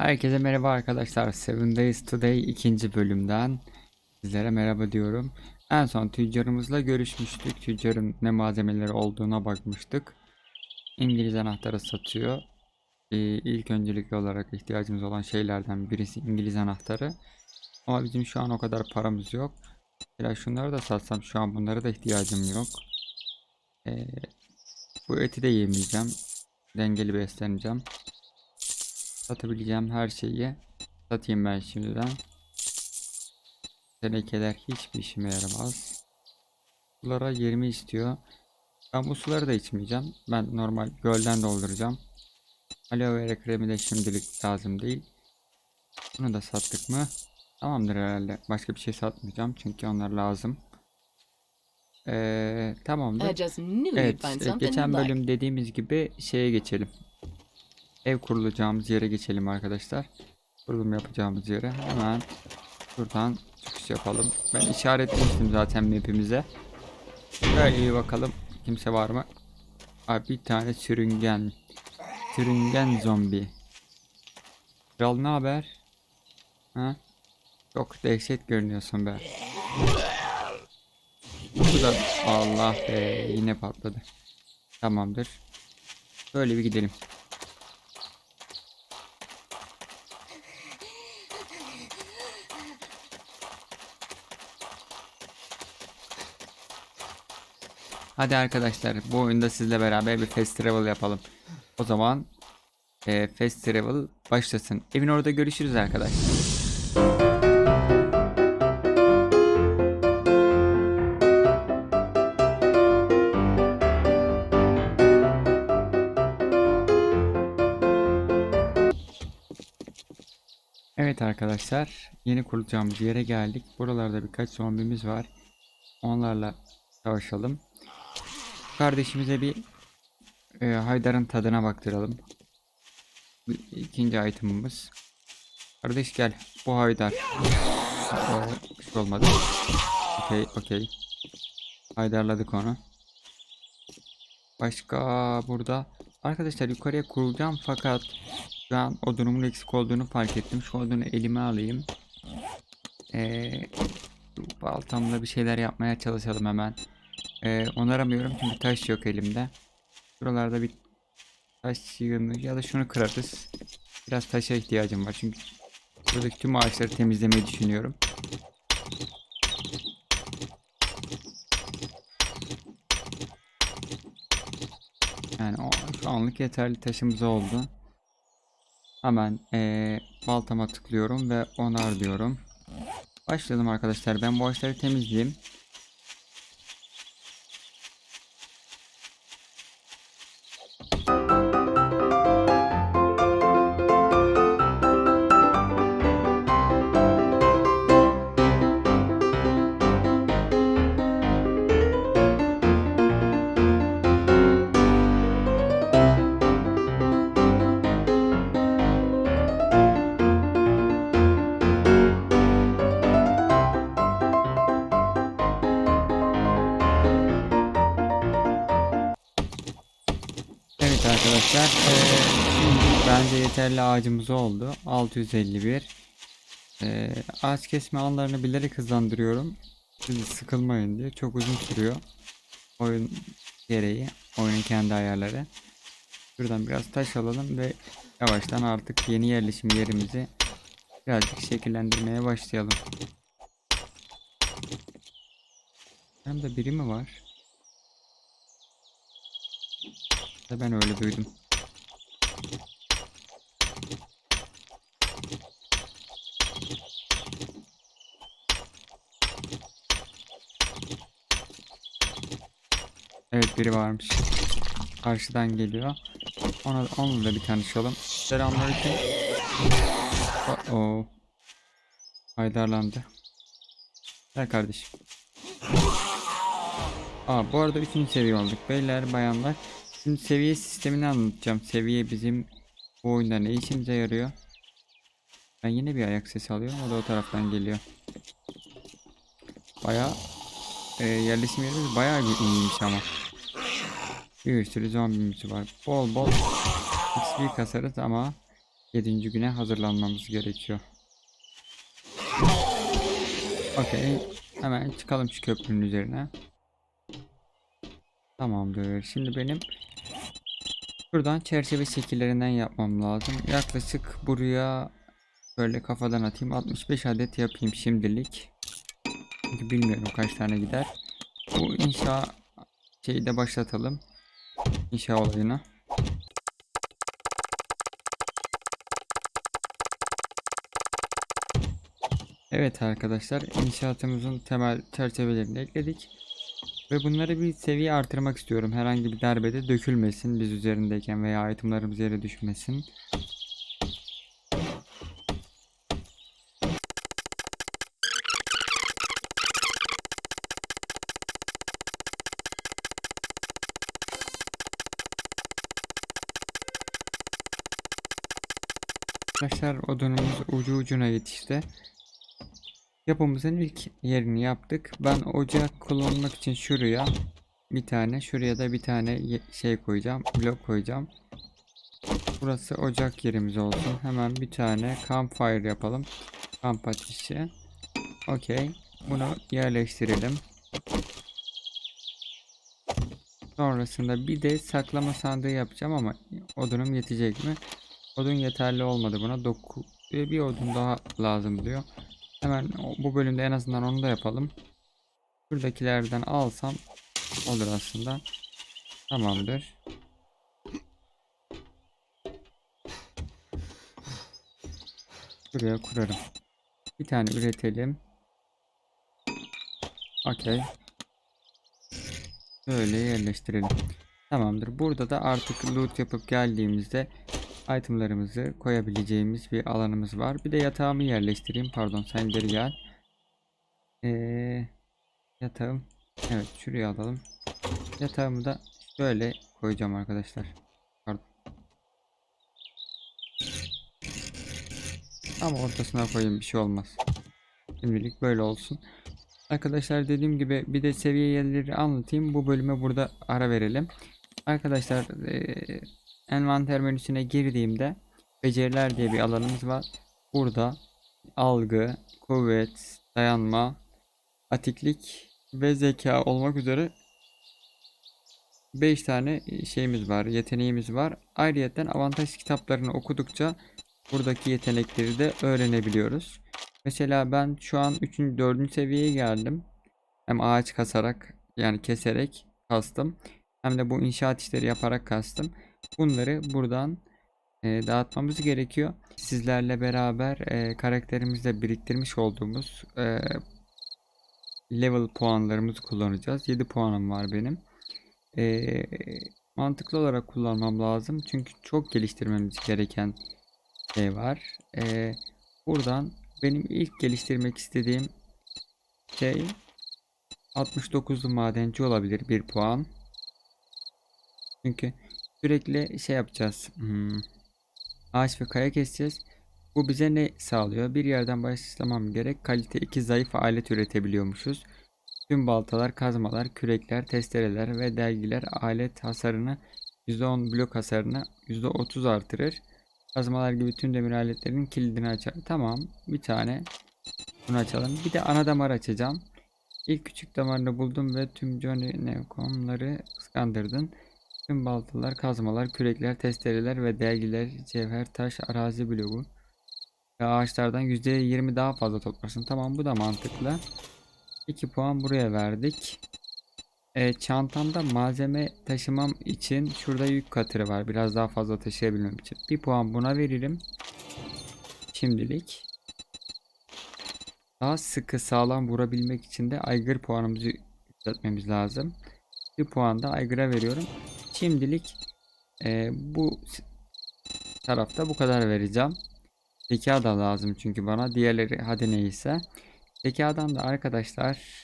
Herkese merhaba arkadaşlar. Seven Days Today ikinci bölümden sizlere merhaba diyorum. En son tüccarımızla görüşmüştük. Tüccarın ne malzemeleri olduğuna bakmıştık. İngiliz anahtarı satıyor. Ee, ilk öncelikli olarak ihtiyacımız olan şeylerden birisi İngiliz anahtarı. Ama bizim şu an o kadar paramız yok. Mesela şunları da satsam şu an bunlara da ihtiyacım yok. Ee, bu eti de yemeyeceğim. Dengeli besleneceğim. Satabileceğim her şeyi satayım ben şimdiden. Tenekeler hiçbir işime yaramaz. Sulara 20 istiyor. Ben bu suları da içmeyeceğim. Ben normal gölden dolduracağım. Aloe vera kremi de şimdilik lazım değil. Bunu da sattık mı? Tamamdır herhalde. Başka bir şey satmayacağım çünkü onlar lazım. Ee, tamamdır. Evet, e, geçen bölüm dediğimiz gibi şeye geçelim. Ev kurulacağımız yere geçelim arkadaşlar. Kurulum yapacağımız yere hemen buradan çıkış yapalım. Ben işaretlemiştim zaten map'imize. Şöyle iyi bakalım kimse var mı? Abi bir tane sürüngen. Sürüngen zombi. Kral ne haber? Ha? Çok dehşet görünüyorsun be. Bu da Allah be yine patladı. Tamamdır. Böyle bir gidelim. Hadi arkadaşlar bu oyunda sizle beraber bir fast travel yapalım. O zaman e, fast travel başlasın. Evin orada görüşürüz arkadaşlar. Evet arkadaşlar yeni kurulacağımız yere geldik. Buralarda birkaç zombimiz var. Onlarla savaşalım. Kardeşimize bir e, Haydar'ın tadına baktıralım. Bu ikinci itemimiz. Kardeş gel. Bu Haydar. O, bir şey olmadı. Okey okey. Haydarladık onu. Başka burada. Arkadaşlar yukarıya kurulacağım fakat şu an odunumun eksik olduğunu fark ettim. Şu odunu elime alayım. Ee, baltamla bir şeyler yapmaya çalışalım hemen. Ee, onaramıyorum çünkü taş yok elimde. Buralarda bir taş yığını ya da şunu kırarız. Biraz taşa ihtiyacım var çünkü buradaki tüm ağaçları temizlemeyi düşünüyorum. Yani o, şu anlık yeterli taşımız oldu. Hemen ee, baltama tıklıyorum ve onar diyorum. Başlayalım arkadaşlar. Ben bu ağaçları temizleyeyim. Arkadaşlar. Eee, şimdi bence yeterli ağacımız oldu. 651 Eee, ağaç kesme anlarını bilerek hızlandırıyorum. Siz sıkılmayın diye. Çok uzun sürüyor. Oyun gereği oyunun kendi ayarları. Şuradan biraz taş alalım ve yavaştan artık yeni yerleşim yerimizi birazcık şekillendirmeye başlayalım. Hem de biri mi var? Da Ben öyle duydum. Evet biri varmış. Karşıdan geliyor. Ona onunla da bir tanışalım. Selamünaleyküm. Oh oh. Haydarlandı. Gel kardeşim. Aa bu arada 3. seviye olduk. Beyler bayanlar. Şimdi seviye sistemini anlatacağım. Seviye bizim bu oyunda ne işimize yarıyor? Ben yine bir ayak sesi alıyorum. O da o taraftan geliyor. Baya e, yerleşim yerimiz bir iyiymiş ama. Bir sürü zombimiz var. Bol bol XP kasarız ama 7. güne hazırlanmamız gerekiyor. Okey. Hemen çıkalım şu köprünün üzerine. Tamamdır. Şimdi benim Şuradan çerçeve şekillerinden yapmam lazım. Yaklaşık buraya böyle kafadan atayım. 65 adet yapayım şimdilik. Çünkü bilmiyorum kaç tane gider. Bu inşa şeyi de başlatalım. İnşa olayını. Evet arkadaşlar inşaatımızın temel çerçevelerini ekledik. Ve bunları bir seviye artırmak istiyorum. Herhangi bir darbede dökülmesin biz üzerindeyken veya itemlarımız yere düşmesin. Arkadaşlar odunumuz ucu ucuna yetişti. Yapımızın ilk yerini yaptık. Ben ocak kullanmak için şuraya bir tane, şuraya da bir tane şey koyacağım, blok koyacağım. Burası ocak yerimiz olsun. Hemen bir tane campfire yapalım. Kamp ateşi. Okey. Bunu yerleştirelim. Sonrasında bir de saklama sandığı yapacağım ama odunum yetecek mi? Odun yeterli olmadı buna. Doku bir odun daha lazım diyor. Hemen bu bölümde en azından onu da yapalım. Şuradakilerden alsam olur aslında. Tamamdır. Buraya kurarım. Bir tane üretelim. Okey. Böyle yerleştirelim. Tamamdır. Burada da artık loot yapıp geldiğimizde itemlarımızı koyabileceğimiz bir alanımız var. Bir de yatağımı yerleştireyim. Pardon sen geri gel. Ee, yatağım. Evet şuraya alalım. Yatağımı da şöyle koyacağım arkadaşlar. Pardon. Ama ortasına koyayım bir şey olmaz. Şimdilik böyle olsun. Arkadaşlar dediğim gibi bir de seviye yerleri anlatayım. Bu bölüme burada ara verelim. Arkadaşlar eee envanter menüsüne girdiğimde beceriler diye bir alanımız var. Burada algı, kuvvet, dayanma, atiklik ve zeka olmak üzere 5 tane şeyimiz var, yeteneğimiz var. Ayrıyeten avantaj kitaplarını okudukça buradaki yetenekleri de öğrenebiliyoruz. Mesela ben şu an 3. 4. seviyeye geldim. Hem ağaç kasarak yani keserek kastım. Hem de bu inşaat işleri yaparak kastım. Bunları buradan e, dağıtmamız gerekiyor. Sizlerle beraber e, karakterimizde biriktirmiş olduğumuz e, level puanlarımızı kullanacağız. 7 puanım var benim. E, mantıklı olarak kullanmam lazım. Çünkü çok geliştirmemiz gereken şey var. E, buradan benim ilk geliştirmek istediğim şey 69'lu madenci olabilir 1 puan. Çünkü sürekli şey yapacağız. Hmm, ağaç ve kaya keseceğiz. Bu bize ne sağlıyor? Bir yerden başlamam gerek. Kalite 2 zayıf alet üretebiliyormuşuz. Tüm baltalar, kazmalar, kürekler, testereler ve dergiler alet hasarını %10 blok hasarını %30 artırır. Kazmalar gibi tüm demir aletlerin kilidini açar. Tamam. Bir tane bunu açalım. Bir de ana damar açacağım. İlk küçük damarını buldum ve tüm Johnny Neokomları kıskandırdın. Tüm baltalar, kazmalar, kürekler, testereler ve dergiler, cevher, taş, arazi bloğu ve ağaçlardan %20 daha fazla toplarsın. Tamam bu da mantıklı. 2 puan buraya verdik. E, çantamda malzeme taşımam için şurada yük katırı var. Biraz daha fazla taşıyabilmem için. Bir puan buna veririm. Şimdilik. Daha sıkı sağlam vurabilmek için de aygır puanımızı yükseltmemiz lazım. Bir puan da aygıra veriyorum. Şimdilik e, bu tarafta bu kadar vereceğim. Zeka da lazım çünkü bana. Diğerleri hadi neyse. Zekadan da arkadaşlar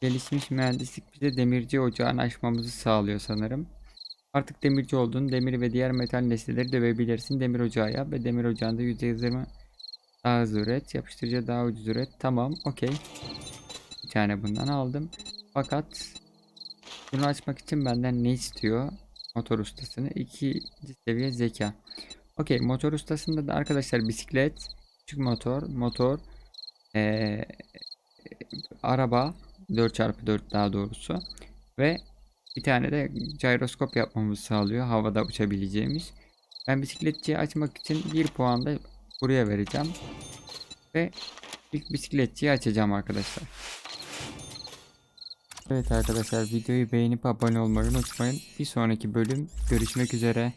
gelişmiş mühendislik bize demirci ocağını açmamızı sağlıyor sanırım. Artık demirci olduğun demir ve diğer metal nesneleri dövebilirsin. Demir ocağı yap ve demir ocağında %20 daha hızlı üret. Yapıştırıcı daha ucuz üret. Tamam okey. Bir tane bundan aldım. Fakat bunu açmak için benden ne istiyor? Motor ustasını. İkinci seviye zeka. Okey motor ustasında da arkadaşlar bisiklet, küçük motor, motor, ee, araba 4x4 daha doğrusu ve bir tane de gyroskop yapmamızı sağlıyor havada uçabileceğimiz. Ben bisikletçiyi açmak için bir puan da buraya vereceğim. Ve ilk bisikletçiyi açacağım arkadaşlar. Evet arkadaşlar videoyu beğenip abone olmayı unutmayın. Bir sonraki bölüm görüşmek üzere.